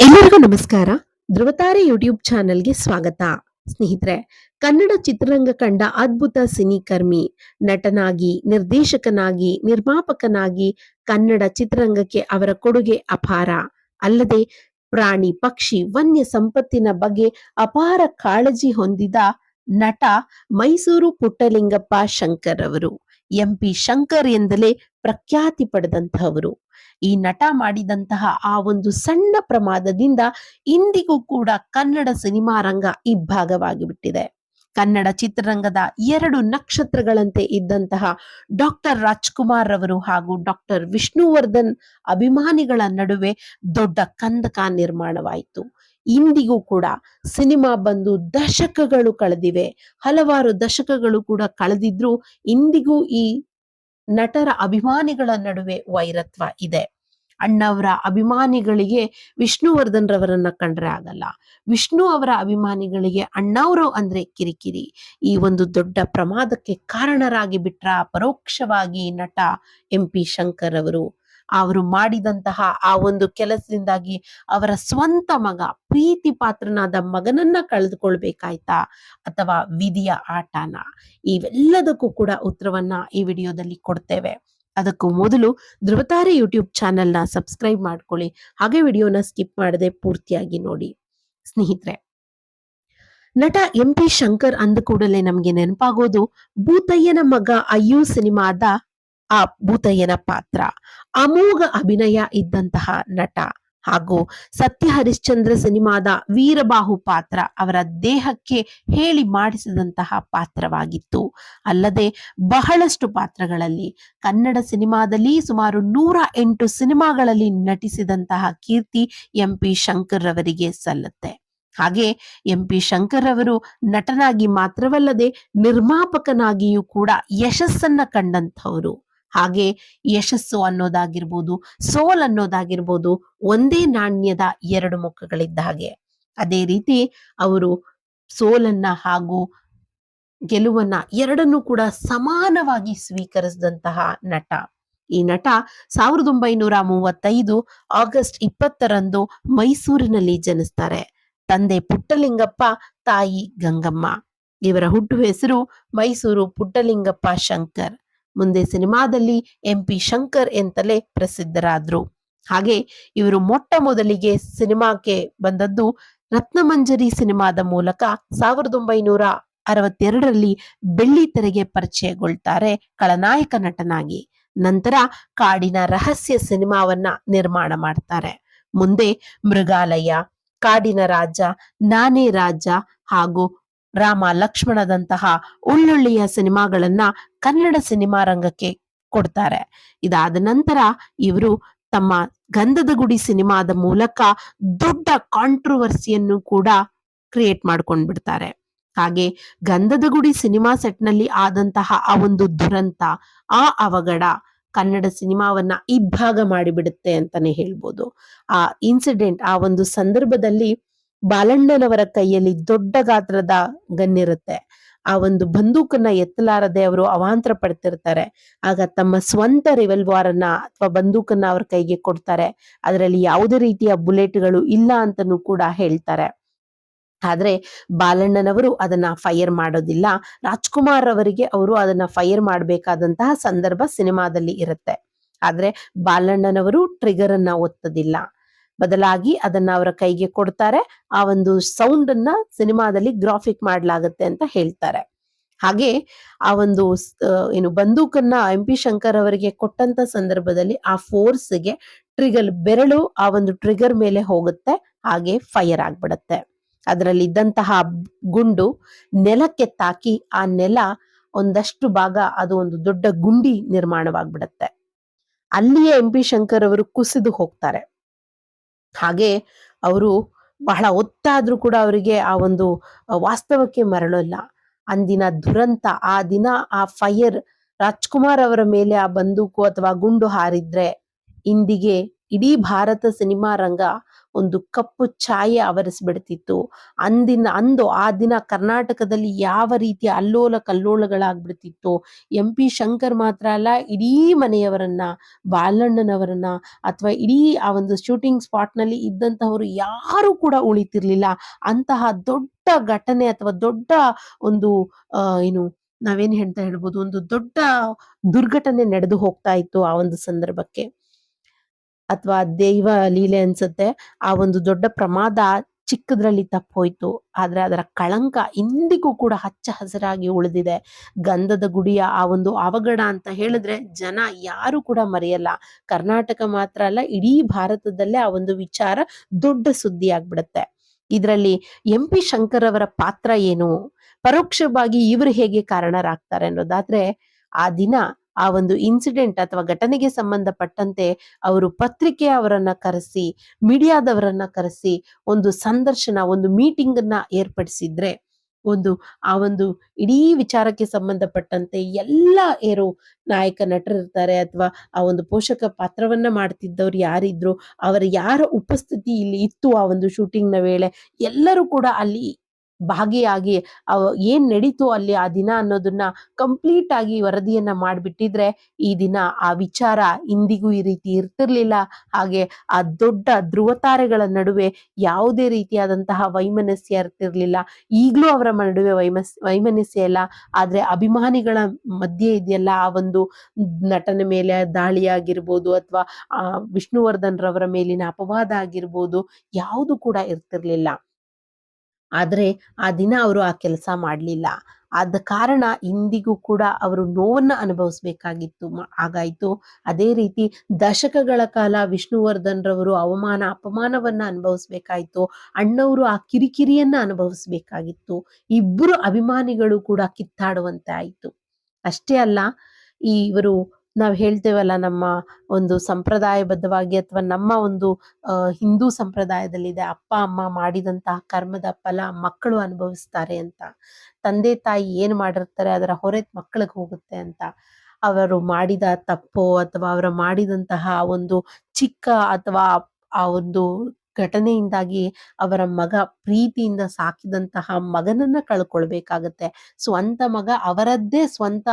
ಎಲ್ಲರಿಗೂ ನಮಸ್ಕಾರ. ಧ್ರುವತಾರೆ ಯೂಟ್ಯೂಬ್ ಚಾನೆಲ್ಗೆ ಸ್ವಾಗತ. ಸ್ನೇಹಿತರೆ, ಕನ್ನಡ ಚಿತ್ರರಂಗ ಕಂಡ ಅದ್ಭುತ ಸಿನಿಕರ್ಮಿ ನಟನಾಗಿ, ನಿರ್ದೇಶಕನಾಗಿ, ನಿರ್ಮಾಪಕನಾಗಿ ಕನ್ನಡ ಚಿತ್ರರಂಗಕ್ಕೆ ಅವರ ಕೊಡುಗೆ ಅಪಾರ. ಅಲ್ಲದೆ, ಪ್ರಾಣಿ, ಪಕ್ಷಿ, ವನ್ಯ ಸಂಪತ್ತಿನ ಬಗ್ಗೆ ಅಪಾರ ಕಾಳಜಿ ಹೊಂದಿದ ನಟ ಮೈಸೂರು ಪುಟ್ಟಲಿಂಗಪ್ಪ ಶಂಕರ್ ಅವರು. ಎಂಪಿ ಶಂಕರ್ ಎಂದಲೇ ಪ್ರಖ್ಯಾತಿ ಪಡೆದಂತಹವರು. ಈ ನಟ ಮಾಡಿದಂತಹ ಆ ಒಂದು ಸಣ್ಣ ಪ್ರಮಾದದಿಂದ ಇಂದಿಗೂ ಕೂಡ ಕನ್ನಡ ಸಿನಿಮಾ ರಂಗ ಇಬ್ಬಾಗವಾಗಿ ಬಿಟ್ಟಿದೆ ಕನ್ನಡ ಚಿತ್ರರಂಗದ ಎರಡು ನಕ್ಷತ್ರಗಳಂತೆ ಇದ್ದಂತಹ ಡಾಕ್ಟರ್ ರಾಜ್ಕುಮಾರ್ ರವರು ಹಾಗೂ ಡಾಕ್ಟರ್ ವಿಷ್ಣುವರ್ಧನ್ ಅಭಿಮಾನಿಗಳ ನಡುವೆ ದೊಡ್ಡ ಕಂದಕ ನಿರ್ಮಾಣವಾಯಿತು. ಇಂದಿಗೂ ಕೂಡ ಸಿನಿಮಾ ಬಂದು ದಶಕಗಳು ಕಳೆದಿವೆ. ಹಲವಾರು ದಶಕಗಳು ಕೂಡ ಕಳೆದಿದ್ರು ಇಂದಿಗೂ ಈ ನಟರ ಅಭಿಮಾನಿಗಳ ನಡುವೆ ವೈರತ್ವ ಇದೆ. ಅಣ್ಣವರ ಅಭಿಮಾನಿಗಳಿಗೆ ವಿಷ್ಣುವರ್ಧನ್ ರವರನ್ನ ಕಂಡ್ರೆ ಆಗಲ್ಲ. ವಿಷ್ಣು ಅವರ ಅಭಿಮಾನಿಗಳಿಗೆ ಅಣ್ಣವರು ಅಂದ್ರೆ ಕಿರಿಕಿರಿ. ಈ ಒಂದು ದೊಡ್ಡ ಪ್ರಮಾದಕ್ಕೆ ಕಾರಣರಾಗಿ ಬಿಟ್ರ ಪರೋಕ್ಷವಾಗಿ ನಟ ಎಂ ಪಿ ಶಂಕರ್ ಅವರು. ಅವರು ಮಾಡಿದಂತಹ ಆ ಒಂದು ಕೆಲಸದಿಂದಾಗಿ ಅವರ ಸ್ವಂತ ಮಗ, ಪ್ರೀತಿ ಪಾತ್ರನಾದ ಮಗನನ್ನ ಕಳೆದುಕೊಳ್ಬೇಕಾಯ್ತಾ? ಅಥವಾ ವಿಧಿಯ ಆಟನ? ಇವೆಲ್ಲದಕ್ಕೂ ಕೂಡ ಉತ್ತರವನ್ನ ಈ ವಿಡಿಯೋದಲ್ಲಿ ಕೊಡ್ತೇವೆ. ಅದಕ್ಕೂ ಮೊದಲು ಧ್ರುವತಾರೆ ಯೂಟ್ಯೂಬ್ ಚಾನೆಲ್ನ ಸಬ್ಸ್ಕ್ರೈಬ್ ಮಾಡ್ಕೊಳ್ಳಿ. ಹಾಗೆ ವಿಡಿಯೋನ ಸ್ಕಿಪ್ ಮಾಡದೆ ಪೂರ್ತಿಯಾಗಿ ನೋಡಿ. ಸ್ನೇಹಿತರೆ, ನಟ ಎಂ ಪಿ ಶಂಕರ್ ಅಂದ ಕೂಡಲೇ ನಮಗೆ ನೆನಪಾಗೋದು, ಭೂತಯ್ಯನ ಮಗ ಅಯ್ಯು ಸಿನಿಮಾದ ಆ ಭೂತಯ್ಯನ ಪಾತ್ರ. ಅಮೋಘ ಅಭಿನಯ ಇದ್ದಂತಹ ನಟ ಹಾಗೂ ಸತ್ಯ ಹರಿಶ್ಚಂದ್ರ ಸಿನಿಮಾದ ವೀರಬಾಹು ಪಾತ್ರ ಅವರ ದೇಹಕ್ಕೆ ಹೇಳಿ ಮಾಡಿಸಿದಂತಹ ಪಾತ್ರವಾಗಿತ್ತು. ಅಲ್ಲದೆ ಬಹಳಷ್ಟು ಪಾತ್ರಗಳಲ್ಲಿ ಕನ್ನಡ ಸಿನಿಮಾದಲ್ಲಿ ಸುಮಾರು ನೂರ ಎಂಟು ಸಿನಿಮಾಗಳಲ್ಲಿ ನಟಿಸಿದಂತಹ ಕೀರ್ತಿ ಎಂ ಪಿ ಶಂಕರ್ ರವರಿಗೆ ಸಲ್ಲುತ್ತೆ. ಹಾಗೆ ಎಂ ಪಿ ಶಂಕರ್ ಅವರು ನಟನಾಗಿ ಮಾತ್ರವಲ್ಲದೆ ನಿರ್ಮಾಪಕನಾಗಿಯೂ ಕೂಡ ಯಶಸ್ಸನ್ನ ಕಂಡಂಥವರು. ಹಾಗೆ ಯಶಸ್ಸು ಅನ್ನೋದಾಗಿರ್ಬೋದು, ಸೋಲ್ ಅನ್ನೋದಾಗಿರ್ಬೋದು ಒಂದೇ ನಾಣ್ಯದ ಎರಡು ಮುಖಗಳಿದ್ದ ಹಾಗೆ. ಅದೇ ರೀತಿ ಅವರು ಸೋಲನ್ನ ಹಾಗೂ ಗೆಲುವನ್ನ ಎರಡನ್ನೂ ಕೂಡ ಸಮಾನವಾಗಿ ಸ್ವೀಕರಿಸಿದಂತಹ ನಟ. ಈ ನಟ ಸಾವಿರದ ಒಂಬೈನೂರ ಮೂವತ್ತೈದು ಆಗಸ್ಟ್ ಇಪ್ಪತ್ತರಂದು ಮೈಸೂರಿನಲ್ಲಿ ಜನಿಸ್ತಾರೆ. ತಂದೆ ಪುಟ್ಟಲಿಂಗಪ್ಪ, ತಾಯಿ ಗಂಗಮ್ಮ. ಇವರ ಹುಟ್ಟು ಹೆಸರು ಮೈಸೂರು ಪುಟ್ಟಲಿಂಗಪ್ಪ ಶಂಕರ್. ಮುಂದೆ ಸಿನಿಮಾದಲ್ಲಿ ಎಂ ಪಿ ಶಂಕರ್ ಎಂತಲೇ ಪ್ರಸಿದ್ಧರಾದ್ರು. ಹಾಗೆ ಇವರು ಮೊಟ್ಟ ಮೊದಲಿಗೆ ಸಿನಿಮಾಕ್ಕೆ ಬಂದದ್ದು ರತ್ನಮಂಜರಿ ಸಿನಿಮಾದ ಮೂಲಕ ಸಾವಿರದ ಒಂಬೈನೂರ ಅರವತ್ತೆರಡರಲ್ಲಿ ಬೆಳ್ಳಿ ತೆರೆಗೆ ಪರಿಚಯಗೊಳ್ತಾರೆ ಖಳನಾಯಕ ನಟನಾಗಿ. ನಂತರ ಕಾಡಿನ ರಹಸ್ಯ ಸಿನಿಮಾವನ್ನ ನಿರ್ಮಾಣ ಮಾಡ್ತಾರೆ. ಮುಂದೆ ಮೃಗಾಲಯ, ಕಾಡಿನ ರಾಜ, ನಾನೇ ರಾಜ ಹಾಗೂ ರಾಮ ಲಕ್ಷ್ಮಣದಂತಹ ಒಳ್ಳೊಳ್ಳೆಯ ಸಿನಿಮಾಗಳನ್ನ ಕನ್ನಡ ಸಿನಿಮಾ ರಂಗಕ್ಕೆ ಕೊಡ್ತಾರೆ. ಇದಾದ ನಂತರ ಇವರು ತಮ್ಮ ಗಂಧದ ಗುಡಿ ಸಿನಿಮಾದ ಮೂಲಕ ದೊಡ್ಡ ಕಾಂಟ್ರವರ್ಸಿಯನ್ನು ಕೂಡ ಕ್ರಿಯೇಟ್ ಮಾಡ್ಕೊಂಡ್ ಬಿಡ್ತಾರೆ. ಹಾಗೆ ಗಂಧದ ಗುಡಿ ಸಿನಿಮಾ ಸೆಟ್ನಲ್ಲಿ ಆದಂತಹ ಆ ಒಂದು ದುರಂತ, ಆ ಅವಘಡ ಕನ್ನಡ ಸಿನಿಮಾವನ್ನ ಇಬ್ಬಾಗ ಮಾಡಿಬಿಡುತ್ತೆ ಅಂತಾನೆ ಹೇಳ್ಬೋದು. ಆ ಇನ್ಸಿಡೆಂಟ್ ಆ ಒಂದು ಸಂದರ್ಭದಲ್ಲಿ ಬಾಲಣ್ಣನವರ ಕೈಯಲ್ಲಿ ದೊಡ್ಡ ಗಾತ್ರದ ಗನ್ ಇರುತ್ತೆ ಆ ಒಂದು ಬಂದೂಕನ್ನ ಎತ್ತಲಾರದೆ ಅವರು ಅವಾಂತರ ಪಡ್ತಿರ್ತಾರೆ. ಆಗ ತಮ್ಮ ಸ್ವಂತ ರಿವಲ್ವಾರ್ ಅನ್ನ ಅಥವಾ ಬಂದೂಕನ್ನ ಅವ್ರ ಕೈಗೆ ಕೊಡ್ತಾರೆ. ಅದರಲ್ಲಿ ಯಾವುದೇ ರೀತಿಯ ಬುಲೆಟ್ಗಳು ಇಲ್ಲ ಅಂತನೂ ಕೂಡ ಹೇಳ್ತಾರೆ. ಆದ್ರೆ ಬಾಲಣ್ಣನವರು ಅದನ್ನ ಫೈರ್ ಮಾಡೋದಿಲ್ಲ. ರಾಜ್ಕುಮಾರ್ ಅವರಿಗೆ ಅವರು ಅದನ್ನ ಫೈರ್ ಮಾಡಬೇಕಾದಂತಹ ಸಂದರ್ಭ ಸಿನಿಮಾದಲ್ಲಿ ಇರುತ್ತೆ. ಆದ್ರೆ ಬಾಲಣ್ಣನವರು ಟ್ರಿಗರ್ ಅನ್ನ ಒತ್ತದಿಲ್ಲ. ಬದಲಾಗಿ ಅದನ್ನ ಅವರ ಕೈಗೆ ಕೊಡ್ತಾರೆ. ಆ ಒಂದು ಸೌಂಡ್ ಅನ್ನ ಸಿನಿಮಾದಲ್ಲಿ ಗ್ರಾಫಿಕ್ ಮಾಡ್ಲಾಗತ್ತೆ ಅಂತ ಹೇಳ್ತಾರೆ. ಹಾಗೆ ಆ ಒಂದು ಏನು ಬಂದೂಕನ್ನ ಎಂ ಪಿ ಶಂಕರ್ ಅವರಿಗೆ ಕೊಟ್ಟಂತ ಸಂದರ್ಭದಲ್ಲಿ ಆ ಫೋರ್ಸ್ಗೆ ಟ್ರಿಗರ್ ಬೆರಳು ಆ ಒಂದು ಟ್ರಿಗರ್ ಮೇಲೆ ಹೋಗುತ್ತೆ. ಹಾಗೆ ಫೈರ್ ಆಗ್ಬಿಡತ್ತೆ. ಅದರಲ್ಲಿ ಇದ್ದಂತಹ ಗುಂಡು ನೆಲಕ್ಕೆ ತಾಕಿ ಆ ನೆಲ ಒಂದಷ್ಟು ಭಾಗ ಅದು ಒಂದು ದೊಡ್ಡ ಗುಂಡಿ ನಿರ್ಮಾಣವಾಗ್ಬಿಡತ್ತೆ. ಅಲ್ಲಿಯೇ ಎಂ ಪಿ ಶಂಕರ್ ಅವರು ಕುಸಿದು ಹೋಗ್ತಾರೆ. ಹಾಗೆ ಅವರು ಬಹಳ ಒತ್ತಾದರೂ ಕೂಡ ಅವರಿಗೆ ಆ ಒಂದು ವಾಸ್ತವಕ್ಕೆ ಮರಳಲ್ಲ. ಅಂದಿನ ದುರಂತ, ಆ ದಿನ ಆ ಫೈರ್ ರಾಜ್ಕುಮಾರ್ ಅವರ ಮೇಲೆ ಆ ಬಂದೂಕು ಅಥವಾ ಗುಂಡು ಹಾರಿದ್ರೆ ಇಂದಿಗೆ ಇಡೀ ಭಾರತ ಸಿನಿಮಾ ರಂಗ ಒಂದು ಕಪ್ಪು ಛಾಯೆ ಆವರಿಸ್ಬಿಡ್ತಿತ್ತು. ಅಂದಿನ, ಅಂದು ಆ ದಿನ ಕರ್ನಾಟಕದಲ್ಲಿ ಯಾವ ರೀತಿಯ ಅಲ್ಲೋಲ ಕಲ್ಲೋಲಗಳಾಗ್ಬಿಡ್ತಿತ್ತು. ಎಂ ಪಿ ಶಂಕರ್ ಮಾತ್ರ ಅಲ್ಲ, ಇಡೀ ಮನೆಯವರನ್ನ, ಬಾಲಣ್ಣನವರನ್ನ, ಅಥವಾ ಇಡೀ ಆ ಒಂದು ಶೂಟಿಂಗ್ ಸ್ಪಾಟ್ನಲ್ಲಿ ಇದ್ದಂತಹವರು ಯಾರು ಕೂಡ ಉಳಿತಿರ್ಲಿಲ್ಲ. ಅಂತಹ ದೊಡ್ಡ ಘಟನೆ ಅಥವಾ ದೊಡ್ಡ ಒಂದು ಏನು ನಾವೇನ್ ಹೇಳ್ತಾ ಹೇಳ್ಬೋದು, ಒಂದು ದೊಡ್ಡ ದುರ್ಘಟನೆ ನಡೆದು ಹೋಗ್ತಾ ಇತ್ತು ಆ ಒಂದು ಸಂದರ್ಭಕ್ಕೆ. ಅಥವಾ ದೈವ ಲೀಲೆ ಅನ್ಸುತ್ತೆ, ಆ ಒಂದು ದೊಡ್ಡ ಪ್ರಮಾದ ಚಿಕ್ಕದ್ರಲ್ಲಿ ತಪ್ಪೋಯ್ತು. ಆದ್ರೆ ಅದರ ಕಳಂಕ ಇಂದಿಗೂ ಕೂಡ ಹಚ್ಚ ಹಸಿರಾಗಿ ಉಳಿದಿದೆ. ಗಂಧದ ಗುಡಿಯ ಆ ಒಂದು ಅವಘಡ ಅಂತ ಹೇಳಿದ್ರೆ ಜನ ಯಾರು ಕೂಡ ಮರೆಯಲ್ಲ. ಕರ್ನಾಟಕ ಮಾತ್ರ ಅಲ್ಲ, ಇಡೀ ಭಾರತದಲ್ಲೇ ಆ ಒಂದು ವಿಚಾರ ದೊಡ್ಡ ಸುದ್ದಿ ಆಗ್ಬಿಡುತ್ತೆ ಇದರಲ್ಲಿ ಎಂ ಪಿ ಶಂಕರ್ ಅವರ ಪಾತ್ರ ಏನು? ಪರೋಕ್ಷವಾಗಿ ಇವರು ಹೇಗೆ ಕಾರಣರಾಗ್ತಾರೆ ಅನ್ನೋದಾದ್ರೆ, ಆ ದಿನ ಆ ಒಂದು ಇನ್ಸಿಡೆಂಟ್ ಅಥವಾ ಘಟನೆಗೆ ಸಂಬಂಧಪಟ್ಟಂತೆ ಅವರು ಪತ್ರಿಕೆ ಅವರನ್ನ ಕರೆಸಿ, ಮೀಡಿಯಾದವರನ್ನ ಕರೆಸಿ ಒಂದು ಸಂದರ್ಶನ, ಒಂದು ಮೀಟಿಂಗ್ ಅನ್ನ ಏರ್ಪಡಿಸಿದ್ರೆ, ಒಂದು ಆ ಒಂದು ಇಡೀ ವಿಚಾರಕ್ಕೆ ಸಂಬಂಧಪಟ್ಟಂತೆ ಎಲ್ಲ ಏರೋ ನಾಯಕ ನಟರಿರ್ತಾರೆ ಅಥವಾ ಆ ಒಂದು ಪೋಷಕ ಪಾತ್ರವನ್ನ ಮಾಡ್ತಿದ್ದವ್ರು ಯಾರಿದ್ರು, ಅವರ ಯಾರ ಉಪಸ್ಥಿತಿ ಇಲ್ಲಿ ಇತ್ತು ಆ ಒಂದು ಶೂಟಿಂಗ್ನ ವೇಳೆ, ಎಲ್ಲರೂ ಕೂಡ ಅಲ್ಲಿ ಭಾಗಿಯಾಗಿ ಏನು ನಡೀತು ಅಲ್ಲಿ ಆ ದಿನ ಅನ್ನೋದನ್ನ ಕಂಪ್ಲೀಟ್ ಆಗಿ ವರದಿಯನ್ನ ಮಾಡಿಬಿಟ್ಟಿದ್ರೆ ಈ ದಿನ ಆ ವಿಚಾರ ಇಂದಿಗೂ ಈ ರೀತಿ ಇರ್ತಿರ್ಲಿಲ್ಲ. ಹಾಗೆ ಆ ದೊಡ್ಡ ಧ್ರುವತಾರೆಗಳ ನಡುವೆ ಯಾವುದೇ ರೀತಿಯಾದಂತಹ ವೈಮನಸ್ಯ ಇರ್ತಿರ್ಲಿಲ್ಲ. ಈಗ್ಲೂ ಅವರ ನಡುವೆ ವೈಮಸ್, ವೈಮನಸ್ಯ ಇಲ್ಲ. ಆದ್ರೆ ಅಭಿಮಾನಿಗಳ ಮಧ್ಯೆ ಇದೆಯಲ್ಲ ಆ ಒಂದು ನಟನ ಮೇಲೆ ದಾಳಿ ಆಗಿರ್ಬೋದು ಅಥವಾ ಆ ವಿಷ್ಣುವರ್ಧನ್ ರವರ ಮೇಲಿನ ಅಪವಾದ ಆಗಿರ್ಬೋದು, ಯಾವುದು ಕೂಡ ಇರ್ತಿರ್ಲಿಲ್ಲ. ಆದ್ರೆ ಆ ದಿನ ಅವರು ಆ ಕೆಲಸ ಮಾಡಲಿಲ್ಲ. ಆದ ಕಾರಣ ಇಂದಿಗೂ ಕೂಡ ಅವರು ನೋವನ್ನು ಅನುಭವಿಸಬೇಕಾಗಿತ್ತು. ಆಗಾಯಿತು. ಅದೇ ರೀತಿ ದಶಕಗಳ ಕಾಲ ವಿಷ್ಣುವರ್ಧನ್ ರವರು ಅವಮಾನ, ಅಪಮಾನವನ್ನು ಅನುಭವಿಸ್ಬೇಕಾಯ್ತು. ಅಣ್ಣವರು ಆ ಕಿರಿಕಿರಿಯನ್ನ ಅನುಭವಿಸ್ಬೇಕಾಗಿತ್ತು. ಇಬ್ಬರು ಅಭಿಮಾನಿಗಳು ಕೂಡ ಕಿತ್ತಾಡುವಂತೆ ಆಯಿತು. ಅಷ್ಟೇ ಅಲ್ಲ, ಈ ಇವರು ನಾವು ಹೇಳ್ತೇವಲ್ಲ ನಮ್ಮ ಒಂದು ಸಂಪ್ರದಾಯಬದ್ಧವಾಗಿ ಅಥವಾ ನಮ್ಮ ಒಂದು ಹಿಂದೂ ಸಂಪ್ರದಾಯದಲ್ಲಿದೆ ಅಪ್ಪ, ಅಮ್ಮ ಮಾಡಿದಂತಹ ಕರ್ಮದ ಫಲ ಮಕ್ಕಳು ಅನುಭವಿಸ್ತಾರೆ ಅಂತ. ತಂದೆ, ತಾಯಿ ಏನ್ ಮಾಡಿರ್ತಾರೆ ಅದರ ಹೊರೆ ಮಕ್ಕಳಿಗೆ ಹೋಗುತ್ತೆ ಅಂತ. ಅವರು ಮಾಡಿದ ತಪ್ಪು ಅಥವಾ ಅವರು ಮಾಡಿದಂತಹ ಒಂದು ಚಿಕ್ಕ ಅಥವಾ ಆ ಒಂದು ಘಟನೆಯಿಂದಾಗಿ ಅವರ ಮಗ ಪ್ರೀತಿಯಿಂದ ಸಾಕಿದಂತಹ ಮಗನನ್ನ ಕಳ್ಕೊಳ್ಬೇಕಾಗತ್ತೆ. ಸ್ವಂತ ಮಗ ಅವರದ್ದೇ ಸ್ವಂತ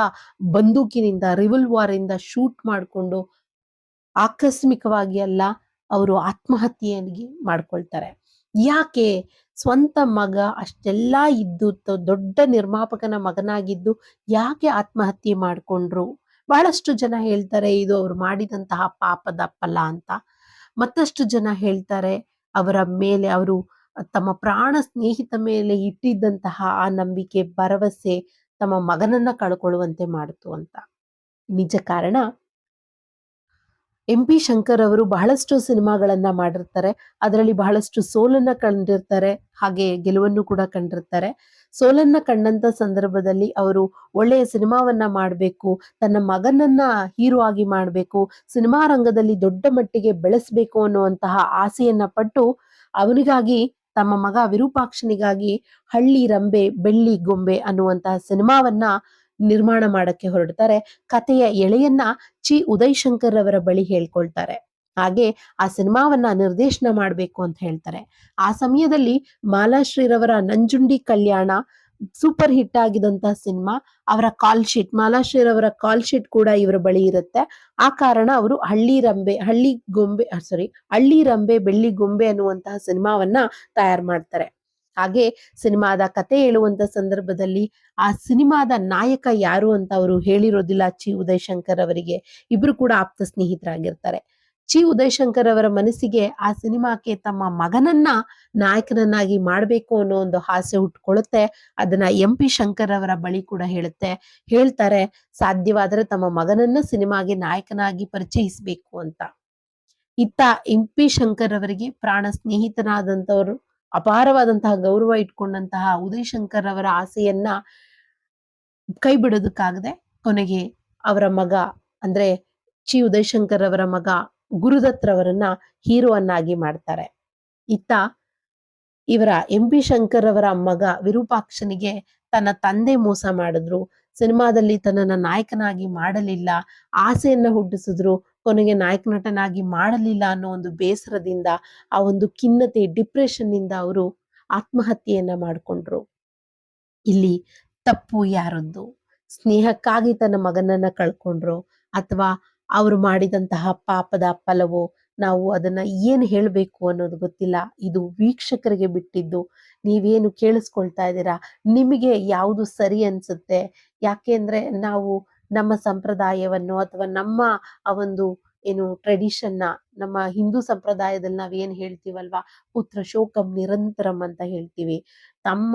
ಬಂದೂಕಿನಿಂದ ರಿವಲ್ವಾರ್ ಇಂದ ಶೂಟ್ ಮಾಡಿಕೊಂಡು ಆಕಸ್ಮಿಕವಾಗಿ ಅಲ್ಲ, ಅವರು ಆತ್ಮಹತ್ಯೆಯಾಗಿ ಮಾಡ್ಕೊಳ್ತಾರೆ. ಯಾಕೆ? ಸ್ವಂತ ಮಗ ಅಷ್ಟೆಲ್ಲ ಇದ್ದು ದೊಡ್ಡ ನಿರ್ಮಾಪಕನ ಮಗನಾಗಿದ್ದು ಯಾಕೆ ಆತ್ಮಹತ್ಯೆ ಮಾಡ್ಕೊಂಡ್ರು? ಬಹಳಷ್ಟು ಜನ ಹೇಳ್ತಾರೆ, ಇದು ಅವ್ರು ಮಾಡಿದಂತಹ ಪಾಪದ ಫಲ ಅಂತ. ಮತ್ತಷ್ಟು ಜನ ಹೇಳ್ತಾರೆ ಅವರ ಮೇಲೆ ಅವರು ತಮ್ಮ ಪ್ರಾಣ ಸ್ನೇಹಿತ ಮೇಲೆ ಇಟ್ಟಿದ್ದಂತಹ ಆ ನಂಬಿಕೆ, ಭರವಸೆ ತಮ್ಮ ಮಗನನ್ನ ಕಳ್ಕೊಳ್ಳುವಂತೆ ಮಾಡಿತು ಅಂತ. ನಿಜ ಕಾರಣ ಎಂ ಪಿ ಶಂಕರ್ ಅವರು ಬಹಳಷ್ಟು ಸಿನಿಮಾಗಳನ್ನ ಮಾಡಿರ್ತಾರೆ. ಅದರಲ್ಲಿ ಬಹಳಷ್ಟು ಸೋಲನ್ನ ಕಂಡಿರ್ತಾರೆ. ಹಾಗೆ ಗೆಲುವನ್ನು ಕೂಡ ಕಂಡಿರ್ತಾರೆ. ಸೋಲನ್ನ ಕಂಡಂತ ಸಂದರ್ಭದಲ್ಲಿ ಅವರು ಒಳ್ಳೆಯ ಸಿನಿಮಾವನ್ನ ಮಾಡಬೇಕು, ತನ್ನ ಮಗನನ್ನ ಹೀರೋ ಆಗಿ ಮಾಡಬೇಕು, ಸಿನಿಮಾ ರಂಗದಲ್ಲಿ ದೊಡ್ಡ ಮಟ್ಟಿಗೆ ಬೆಳೆಸಬೇಕು ಅನ್ನುವಂತಹ ಆಸೆಯನ್ನ ಪಟ್ಟು ಅವನಿಗಾಗಿ, ತಮ್ಮ ಮಗ ವಿರೂಪಾಕ್ಷನಿಗಾಗಿ ಹಳ್ಳಿ ರಂಬೆ, ಬೆಳ್ಳಿ ಗೊಂಬೆ ಅನ್ನುವಂತಹ ಸಿನಿಮಾವನ್ನ ನಿರ್ಮಾಣ ಮಾಡಕ್ಕೆ ಹೊರಡ್ತಾರೆ. ಕಥೆಯ ಎಳೆಯನ್ನ ಚಿ ಉದಯ್ ಶಂಕರ್ ಅವರ ಬಳಿ ಹೇಳ್ಕೊಳ್ತಾರೆ. ಹಾಗೆ ಆ ಸಿನಿಮಾವನ್ನ ನಿರ್ದೇಶನ ಮಾಡಬೇಕು ಅಂತ ಹೇಳ್ತಾರೆ. ಆ ಸಮಯದಲ್ಲಿ ಮಾಲಾಶ್ರೀರವರ ನಂಜುಂಡಿ ಕಲ್ಯಾಣ ಸೂಪರ್ ಹಿಟ್ ಆಗಿದಂತಹ ಸಿನಿಮಾ, ಅವರ ಕಾಲ್ ಶೀಟ್, ಮಾಲಾಶ್ರೀರವರ ಕಾಲ್ ಶೀಟ್ ಕೂಡ ಇವರ ಬಳಿ ಇರುತ್ತೆ. ಆ ಕಾರಣ ಅವರು ಹಳ್ಳಿ ರಂಬೆ, ಹಳ್ಳಿ ಗೊಂಬೆ ಸಾರಿ ಹಳ್ಳಿ ರಂಬೆ, ಬೆಳ್ಳಿ ಗೊಂಬೆ ಅನ್ನುವಂತಹ ಸಿನಿಮಾವನ್ನ ತಯಾರು ಮಾಡ್ತಾರೆ. ಹಾಗೆ ಸಿನಿಮಾದ ಕತೆ ಹೇಳುವಂತ ಸಂದರ್ಭದಲ್ಲಿ ಆ ಸಿನಿಮಾದ ನಾಯಕ ಯಾರು ಅಂತ ಅವರು ಹೇಳಿರೋದಿಲ್ಲ ಚಿ ಉದಯ್ ಶಂಕರ್ ಅವರಿಗೆ. ಇಬ್ರು ಕೂಡ ಆಪ್ತ ಸ್ನೇಹಿತರಾಗಿರ್ತಾರೆ. ಚಿ ಉದಯ್ ಶಂಕರ್ ಅವರ ಮನಸ್ಸಿಗೆ ಆ ಸಿನಿಮಾಕ್ಕೆ ತಮ್ಮ ಮಗನನ್ನ ನಾಯಕನನ್ನಾಗಿ ಮಾಡಬೇಕು ಅನ್ನೋ ಒಂದು ಆಸೆ ಹುಟ್ಕೊಳ್ಳುತ್ತೆ. ಅದನ್ನ ಎಂ ಪಿ ಶಂಕರ್ ಅವರ ಬಳಿ ಕೂಡ ಹೇಳುತ್ತೆ. ಹೇಳ್ತಾರೆ, ಸಾಧ್ಯವಾದರೆ ತಮ್ಮ ಮಗನನ್ನ ಸಿನಿಮಾಗೆ ನಾಯಕನಾಗಿ ಪರಿಚಯಿಸಬೇಕು ಅಂತ. ಇತ್ತ ಎಂ ಪಿ ಶಂಕರ್ ಅವರಿಗೆ ಪ್ರಾಣ ಸ್ನೇಹಿತನಾದಂತವರು ಅಪಾರವಾದಂತಹ ಗೌರವ ಇಟ್ಕೊಂಡಂತಹ ಉದಯ್ ಶಂಕರ್ ಅವರ ಆಸೆಯನ್ನ ಕೈ ಬಿಡೋದಕ್ಕಾಗದೆ ಕೊನೆಗೆ ಅವರ ಮಗ, ಅಂದ್ರೆ ಚಿ ಉದಯ್ ಶಂಕರ್ ಅವರ ಮಗ ಗುರುದತ್ ಅವರನ್ನ ಹೀರೋ ಅನ್ನಾಗಿ ಮಾಡ್ತಾರೆ. ಇತ್ತ ಇವರ ಎಂ ಪಿ ಶಂಕರ್ ಅವರ ಮಗ ವಿರೂಪಾಕ್ಷನಿಗೆ ತನ್ನ ತಂದೆ ಮೋಸ ಮಾಡಿದ್ರು. ಸಿನಿಮಾದಲ್ಲಿ ತನ್ನನ್ನ ನಾಯಕನಾಗಿ ಮಾಡಲಿಲ್ಲ. ಆಸೆಯನ್ನ ಹುಟ್ಟಿಸಿದ್ರು. ಕೊನೆಗೆ ನಾಯಕ ನಟನಾಗಿ ಮಾಡಲಿಲ್ಲ ಅನ್ನೋ ಒಂದು ಬೇಸರದಿಂದ, ಆ ಒಂದು ಖಿನ್ನತೆ ಡಿಪ್ರೆಷನ್ನಿಂದ ಅವರು ಆತ್ಮಹತ್ಯೆಯನ್ನ ಮಾಡಿಕೊಂಡ್ರು. ಇಲ್ಲಿ ತಪ್ಪು ಯಾರದ್ದು ಸ್ನೇಹಕ್ಕಾಗಿ ತನ್ನ ಮಗನನ್ನ ಕಳ್ಕೊಂಡ್ರು ಅಥವಾ ಅವರು ಮಾಡಿದಂತಹ ಪಾಪದ ಫಲವು, ನಾವು ಅದನ್ನ ಏನು ಹೇಳಬೇಕು ಅನ್ನೋದು ಗೊತ್ತಿಲ್ಲ. ಇದು ವೀಕ್ಷಕರಿಗೆ ಬಿಟ್ಟಿದ್ದು. ನೀವೇನು ಕೇಳಿಸ್ಕೊಳ್ತಾ ಇದ್ದೀರಾ? ನಿಮಗೆ ಯಾವುದು ಸರಿ ಅನ್ಸುತ್ತೆ? ಯಾಕೆಂದ್ರೆ ನಾವು ನಮ್ಮ ಸಂಪ್ರದಾಯವನ್ನು ಅಥವಾ ನಮ್ಮ ಆ ಒಂದು ಏನು ಟ್ರೆಡಿಷನ್ನ ನಮ್ಮ ಹಿಂದೂ ಸಂಪ್ರದಾಯದಲ್ಲಿ ನಾವ್ ಏನ್ ಹೇಳ್ತೀವಲ್ವಾ? ಪುತ್ರ ಶೋಕಂ ನಿರಂತರಂ ಅಂತ ಹೇಳ್ತೀವಿ. ತಮ್ಮ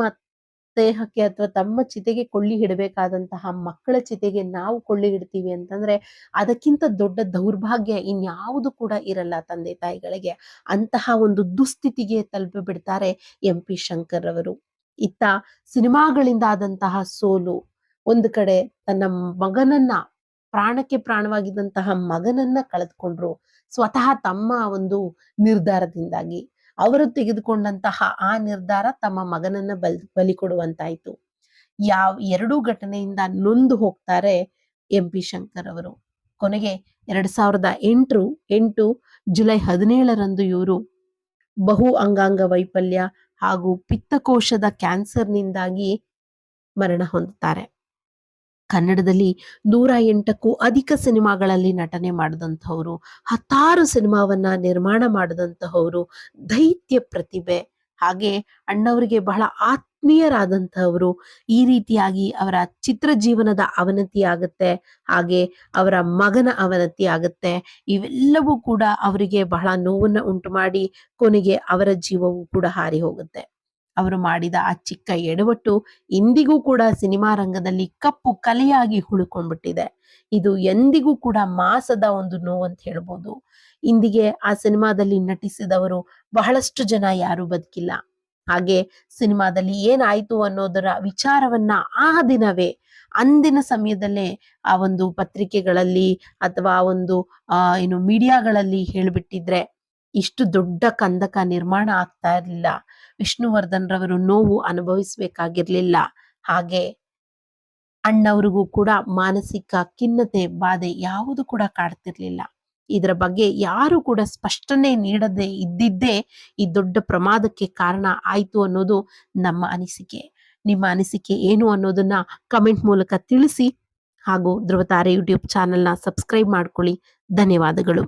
ದೇಹಕ್ಕೆ ಅಥವಾ ತಮ್ಮ ಚಿತೆಗೆ ಕೊಳ್ಳಿ ಹಿಡಬೇಕಾದಂತಹ ಮಕ್ಕಳ ಚಿತೆಗೆ ನಾವು ಕೊಳ್ಳಿ ಹಿಡ್ತೀವಿ ಅಂತಂದ್ರೆ ಅದಕ್ಕಿಂತ ದೊಡ್ಡ ದೌರ್ಭಾಗ್ಯ ಇನ್ಯಾವುದು ಕೂಡ ಇರಲ್ಲ ತಂದೆ ತಾಯಿಗಳಿಗೆ. ಅಂತಹ ಒಂದು ದುಸ್ಥಿತಿಗೆ ತಲುಪಿ ಬಿಡ್ತಾರೆ ಎಂ ಪಿ ಶಂಕರ್ ಅವರು. ಇತ್ತ ಸಿನಿಮಾಗಳಿಂದ ಆದಂತಹ ಸೋಲು ಒಂದು ಕಡೆ ತನ್ನ ಮಗನನ್ನ ಪ್ರಾಣಕ್ಕೆ ಪ್ರಾಣವಾಗಿದ್ದಂತಹ ಮಗನನ್ನ ಕಳೆದುಕೊಂಡ್ರು. ಸ್ವತಃ ತಮ್ಮ ಒಂದು ನಿರ್ಧಾರದಿಂದಾಗಿ. ಅವರು ತೆಗೆದುಕೊಂಡಂತಹ ಆ ನಿರ್ಧಾರ ತಮ್ಮ ಮಗನನ್ನ ಬಲ್, ಬಲಿ ಕೊಡುವಂತಾಯ್ತು. ಯಾವ, ಎರಡೂ ಘಟನೆಯಿಂದ ನೊಂದು ಹೋಗ್ತಾರೆ ಎಂ ಪಿ ಶಂಕರ್ ಅವರು. ಕೊನೆಗೆ ಎರಡ್ ಸಾವಿರದ ಎಂಟು ಎಂಟು ಜುಲೈ ಹದಿನೇಳರಂದು ಇವರು ಬಹು ಅಂಗಾಂಗ ವೈಫಲ್ಯ ಹಾಗೂ ಪಿತ್ತಕೋಶದ ಕ್ಯಾನ್ಸರ್ನಿಂದಾಗಿ ಮರಣ ಹೊಂದುತ್ತಾರೆ. ಕನ್ನಡದಲ್ಲಿ ನೂರ ಎಂಟಕ್ಕೂ ಅಧಿಕ ಸಿನಿಮಾಗಳಲ್ಲಿ ನಟನೆ ಮಾಡಿದಂಥವ್ರು, ಹತ್ತಾರು ಸಿನಿಮಾವನ್ನ ನಿರ್ಮಾಣ ಮಾಡಿದಂತಹವರು ದೈತ್ಯ ಪ್ರತಿಭೆ. ಹಾಗೆ ಅಣ್ಣವರಿಗೆ ಬಹಳ ಆತ್ಮೀಯರಾದಂತಹವರು ಈ ರೀತಿಯಾಗಿ ಅವರ ಚಿತ್ರ ಜೀವನದ ಅವನತಿ ಆಗುತ್ತೆ, ಹಾಗೆ ಅವರ ಮಗನ ಅವನತಿ ಆಗುತ್ತೆ. ಇವೆಲ್ಲವೂ ಕೂಡ ಅವರಿಗೆ ಬಹಳ ನೋವನ್ನು ಉಂಟು ಮಾಡಿ ಕೊನೆಗೆ ಅವರ ಜೀವವು ಕೂಡ ಹಾರಿ ಹೋಗುತ್ತೆ. ಅವರು ಮಾಡಿದ ಆ ಚಿಕ್ಕ ಎಡವಟ್ಟು ಇಂದಿಗೂ ಕೂಡ ಸಿನಿಮಾ ರಂಗದಲ್ಲಿ ಕಪ್ಪು ಕಲೆಯಾಗಿ ಉಳ್ಕೊಂಡ್ಬಿಟ್ಟಿದೆ ಇದು ಎಂದಿಗೂ ಕೂಡ ಮಾಸದ ಒಂದು ನೋವು ಅಂತ ಹೇಳ್ಬೋದು. ಇಂದಿಗೆ ಆ ಸಿನಿಮಾದಲ್ಲಿ ನಟಿಸಿದವರು ಬಹಳಷ್ಟು ಜನ ಯಾರು ಬದುಕಿಲ್ಲ. ಹಾಗೆ ಸಿನಿಮಾದಲ್ಲಿ ಏನಾಯ್ತು ಅನ್ನೋದರ ವಿಚಾರವನ್ನ ಆ ದಿನವೇ, ಅಂದಿನ ಸಮಯದಲ್ಲೇ ಆ ಒಂದು ಪತ್ರಿಕೆಗಳಲ್ಲಿ ಅಥವಾ ಒಂದು, ಆ, ಏನು ಮೀಡಿಯಾಗಳಲ್ಲಿ ಹೇಳ್ಬಿಟ್ಟಿದ್ರೆ ಇಷ್ಟು ದೊಡ್ಡ ಕಂದಕ ನಿರ್ಮಾಣ ಆಗ್ತಾ ಇರಲಿಲ್ಲ. ವಿಷ್ಣುವರ್ಧನ್ ರವರು ನೋವು ಅನುಭವಿಸಬೇಕಾಗಿರ್ಲಿಲ್ಲ. ಹಾಗೆ ಅಣ್ಣವ್ರಿಗೂ ಕೂಡ ಮಾನಸಿಕ ಖಿನ್ನತೆ ಬಾಧೆ ಯಾವುದು ಕೂಡ ಕಾಡ್ತಿರ್ಲಿಲ್ಲ. ಇದರ ಬಗ್ಗೆ ಯಾರು ಕೂಡ ಸ್ಪಷ್ಟನೆ ನೀಡದೆ ಇದ್ದಿದ್ದೇ ಈ ದೊಡ್ಡ ಪ್ರಮಾದಕ್ಕೆ ಕಾರಣ ಆಯ್ತು ಅನ್ನೋದು ನಮ್ಮ ಅನಿಸಿಕೆ. ನಿಮ್ಮ ಅನಿಸಿಕೆ ಏನು ಅನ್ನೋದನ್ನ ಕಮೆಂಟ್ ಮೂಲಕ ತಿಳಿಸಿ ಹಾಗೂ ಧ್ರುವತಾರೆ ಯೂಟ್ಯೂಬ್ ಚಾನೆಲ್ನ ಸಬ್ಸ್ಕ್ರೈಬ್ ಮಾಡ್ಕೊಳ್ಳಿ. ಧನ್ಯವಾದಗಳು.